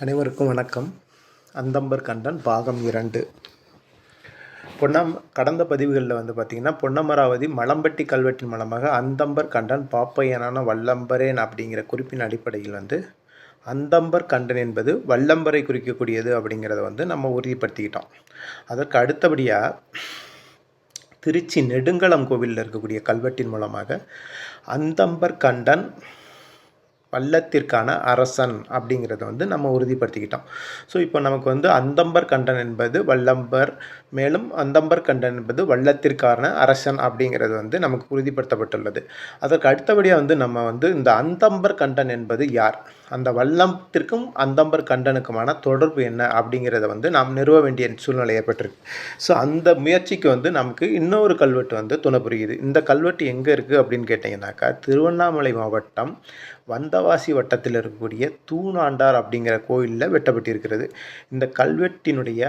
அனைவருக்கும் வணக்கம். அந்தம்பர் கண்டன் பாகம் இரண்டு. பொன்னம் கடந்த பதிவுகளில் வந்து பார்த்திங்கன்னா பொன்னமராவதி மலம்பட்டி கல்வெட்டின் மூலமாக அந்தம்பர் கண்டன் பாப்பையனான வல்லம்பரேன் அப்படிங்கிற குறிப்பின் அடிப்படையில் வந்து அந்தம்பர் கண்டன் என்பது வல்லம்பரை குறிக்கக்கூடியது அப்படிங்கிறத வந்து நம்ம உறுதிப்படுத்திக்கிட்டோம். அதற்கு அடுத்தபடியாக திருச்சி நெடுங்களம் கோவிலில் இருக்கக்கூடிய கல்வெட்டின் மூலமாக அந்தம்பர் கண்டன் வல்லத்திற்கான அரசன் அப்படிங்கிறத வந்து நம்ம உறுதிப்படுத்திக்கிட்டோம். ஸோ இப்போ நமக்கு வந்து அந்தம்பர் கண்டன் என்பது வல்லம்பர் மேலும் அந்தம்பர் கண்டன் என்பது வல்லத்திற்கான அரசன் அப்படிங்கிறது வந்து நமக்கு உறுதிப்படுத்தப்பட்டுள்ளது. அதற்கு அடுத்தபடியாக வந்து நம்ம வந்து இந்த அந்தம்பர் கண்டன் என்பது யார்? அந்த வல்லத்திற்கும் அந்தம்பர் கண்டனுக்குமான தொடர்பு என்ன அப்படிங்கிறத வந்து நாம் நிறுவ வேண்டிய சூழ்நிலை ஏற்பட்டிருக்கு. ஸோ அந்த முயற்சிக்கு வந்து நமக்கு இன்னொரு கல்வெட்டு வந்து துணை புரியுது இந்த கல்வெட்டு எங்கே இருக்குது அப்படின்னு கேட்டிங்கனாக்கா திருவண்ணாமலை மாவட்டம் வந்தவாசி வட்டத்தில் இருக்கக்கூடிய தூணாண்டார் அப்படிங்கிற கோயிலில் வெட்டப்பட்டிருக்கிறது. இந்த கல்வெட்டினுடைய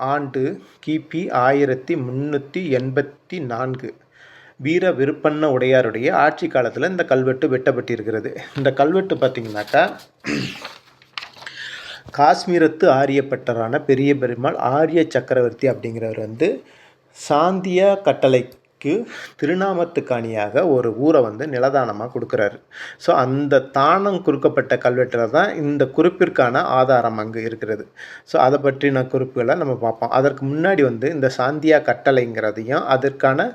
ஆண்டு கிபி ஆயிரத்தி முந்நூற்றி எண்பத்தி நான்கு. வீர விருப்பண்ண உடையாருடைய ஆட்சி காலத்தில் இந்த கல்வெட்டு வெட்டப்பட்டிருக்கிறது. இந்த கல்வெட்டு பார்த்திங்கனாக்கா காஷ்மீரத்து ஆரியப்பட்டரான பெரிய பெருமாள் ஆரிய சக்கரவர்த்தி அப்படிங்கிறவர் வந்து சாந்திய கட்டளை கட்டளைக்கு திருநாமத்துக்காணியாக ஒரு ஊரை வந்து நிலதானமாக கொடுக்குறாரு. ஸோ அந்த தானம் குறுக்கப்பட்ட கல்வெட்டில் தான் இந்த குறிப்பிற்கான ஆதாரம் அங்கே இருக்கிறது. ஸோ அதை பற்றின குறிப்புகளை நம்ம பார்ப்போம். அதற்கு முன்னாடி வந்து இந்த சாந்தியா கட்டளைங்கிறதையும் அதற்கான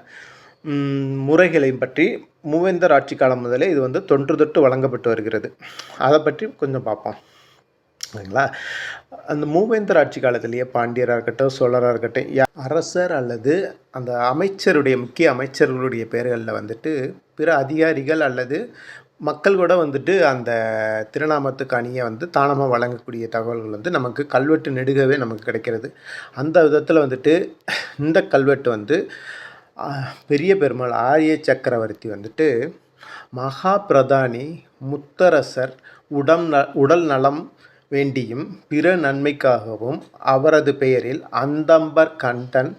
முறைகளையும் பற்றி மூவேந்தர் ஆட்சி காலம் முதலே இது வந்து தொன்று தொட்டு வழங்கப்பட்டு வருகிறது. அதை பற்றி கொஞ்சம் பார்ப்போம். சரிங்களா அந்த மூவேந்தர் ஆட்சி காலத்திலேயே பாண்டியராக இருக்கட்டும் சோழராக இருக்கட்டும் யா- அரசர் அல்லது அந்த அமைச்சருடைய முக்கிய அமைச்சர்களுடைய பெயர்களில் வந்துட்டு பிற அதிகாரிகள் அல்லது மக்கள் கூட வந்துட்டு அந்த திருநாமத்துக்கு அணியை வந்து தானமாக வழங்கக்கூடிய தகவல்கள் வந்து நமக்கு கல்வெட்டு நெடுகவே நமக்கு கிடைக்கிறது. அந்த விதத்தில் வந்துட்டு இந்த கல்வெட்டு வந்து பெரிய பெருமாள் ஆரிய சக்கரவர்த்தி வந்துட்டு மகா பிரதானி முத்தரசர் உடம் ந உடல் நலம் வேண்டியும் பிற நன்மைக்காகவும் அவரது பெயரில் அந்தம்பர் கண்டன்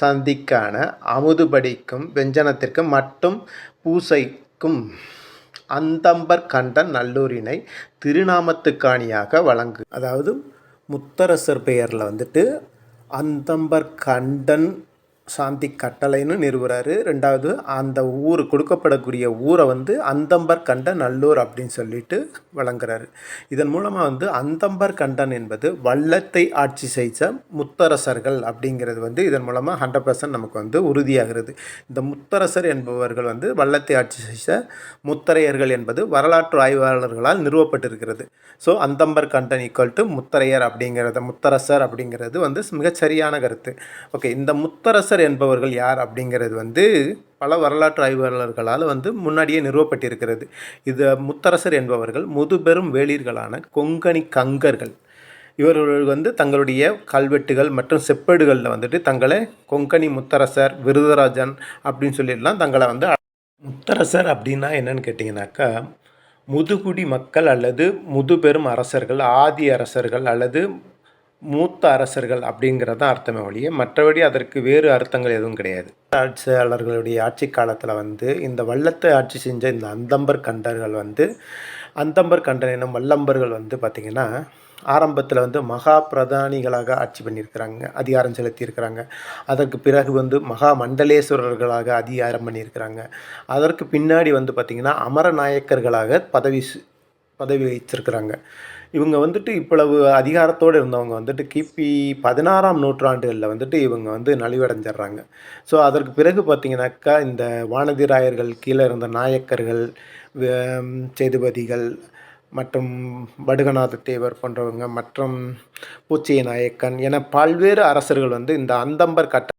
சந்திக்கான அமுதுபடிக்கும் வெஞ்சனத்திற்கும் மட்டும் பூசைக்கும் அந்தம்பர் கண்டன் நல்லூரினை திருநாமத்துக்காணியாக வழங்கு அதாவது முத்தரசர் பெயரில் வந்துட்டு அந்தம்பர் கண்டன் சாந்தி கட்டளைன்னு நிறுவுறாரு. ரெண்டாவது அந்த ஊர் கொடுக்கப்படக்கூடிய ஊரை வந்து அந்தம்பர் கண்டன் நல்லூர் அப்படின்னு சொல்லிட்டு வழங்குறாரு. இதன் மூலமாக வந்து அந்தம்பர் கண்டன் என்பது வல்லத்தை ஆட்சி செய்த முத்தரசர்கள் அப்படிங்கிறது வந்து இதன் மூலமாக ஹண்ட்ரட் பர்சன்ட் நமக்கு வந்து உறுதியாகிறது. இந்த முத்தரசர் என்பவர்கள் வந்து வல்லத்தை ஆட்சி செய்த முத்தரையர்கள் என்பது வரலாற்று ஆய்வாளர்களால் நிறுவப்பட்டிருக்கிறது. So அந்தம்பர் Kandan equal to Mutharaiyar அப்படிங்கிறத முத்தரசர் அப்படிங்கிறது வந்து மிகச்சரியான கருத்து. ஓகே இந்த முத்தரசர் என்பவர்கள் யார் அப்படிங்கிறது வந்து பல வரலாற்று ஆய்வாளர்களால் வந்து முன்னாடியே நிறுவப்பட்டிருக்கிறது. இது முத்தரசர் என்பவர்கள் முதுபெரும் வேளிர்களான கொங்கணி கங்கர்கள். இவர்கள் வந்து தங்களுடைய கல்வெட்டுகள் மற்றும் செப்பேடுகளில் வந்துட்டு தங்களை கொங்கணி முத்தரசர் விருதராஜன் அப்படின்னு சொல்லிடலாம் தங்களை வந்து முத்தரசர் அப்படின்னா என்னன்னு கேட்டிங்கனாக்கா முதுகுடி மக்கள் அல்லது முதுபெரும் அரசர்கள் ஆதி அரசர்கள் அல்லது மூத்த அரசர்கள் அப்படிங்கிறது தான் அர்த்தமே ஒழிய மற்றபடி அதற்கு வேறு அர்த்தங்கள் எதுவும் கிடையாது. ஆட்சியாளர்களுடைய ஆட்சி காலத்தில் வந்து இந்த வல்லத்தை ஆட்சி செஞ்ச இந்த அந்தம்பர் கண்டர்கள் வந்து அந்தம்பர் கண்டன் எனும் வல்லம்பர்கள் வந்து பார்த்திங்கன்னா ஆரம்பத்தில் வந்து மகா பிரதானிகளாக ஆட்சி பண்ணியிருக்கிறாங்க அதிகாரம் செலுத்தியிருக்கிறாங்க. அதற்கு பிறகு வந்து மகா மண்டலேஸ்வரர்களாக அதிகாரம் பண்ணியிருக்கிறாங்க. அதற்கு பின்னாடி வந்து பார்த்திங்கன்னா அமரநாயக்கர்களாக பதவி சு- பதவி வச்சிருக்கிறாங்க இவங்க வந்துட்டு இவ்வளவு அதிகாரத்தோடு இருந்தவங்க வந்துட்டு கிபி பதினாறாம் நூற்றாண்டுகளில் வந்துட்டு இவங்க வந்து நலிவடைஞ்சிடுறாங்க. ஸோ அதற்கு பிறகு பார்த்திங்கனாக்கா இந்த வானதிராயர்கள் கீழே இருந்த நாயக்கர்கள் சேதுபதிகள் மற்றும் வடுகநாத தேவர் போன்றவங்க மற்றும் பூச்சிய நாயக்கன் என பல்வேறு அரசர்கள் வந்து இந்த அந்தம்பர் கட்ட